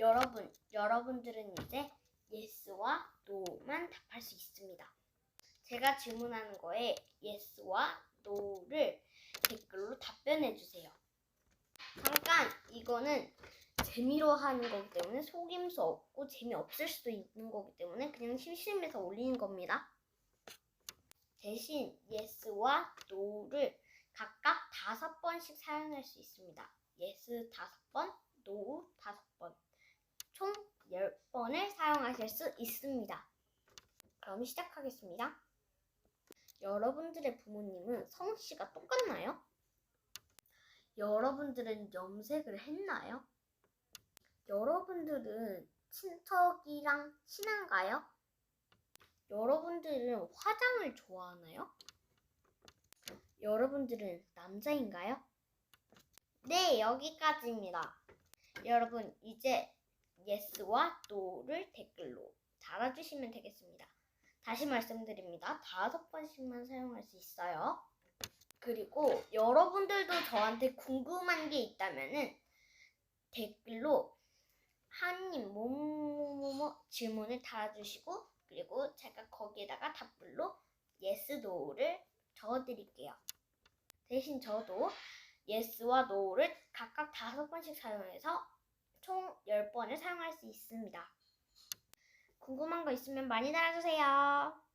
여러분, 여러분들은 이제 yes와 no만 답할 수 있습니다. 제가 질문하는 거에 yes와 no를 댓글로 답변해 주세요. 잠깐 이거는 재미로 하는 거기 때문에 속임수 없고 재미없을 수도 있는 거기 때문에 그냥 심심해서 올리는 겁니다. 대신 yes와 no를 각각 다섯 번씩 사용할 수 있습니다. yes 다섯 번, no 다섯 번. 총 10번을 사용하실 수 있습니다. 그럼 시작하겠습니다. 여러분들의 부모님은 성씨가 똑같나요? 여러분들은 염색을 했나요? 여러분들은 친척이랑 친한가요? 여러분들은 화장을 좋아하나요? 여러분들은 남자인가요? 네, 여기까지입니다. 여러분, 이제 yes와 no를 댓글로 달아주시면 되겠습니다. 다시 말씀드립니다. 다섯 번씩만 사용할 수 있어요. 그리고 여러분들도 저한테 궁금한 게 있다면은 댓글로 한님 뭐뭐뭐뭐 질문을 달아주시고 그리고 제가 거기에다가 답글로 yes, no를 적어드릴게요. 대신 저도 yes와 no를 각각 다섯 번씩 사용해서 총 10번을 사용할 수 있습니다. 궁금한 거 있으면 많이 달아주세요.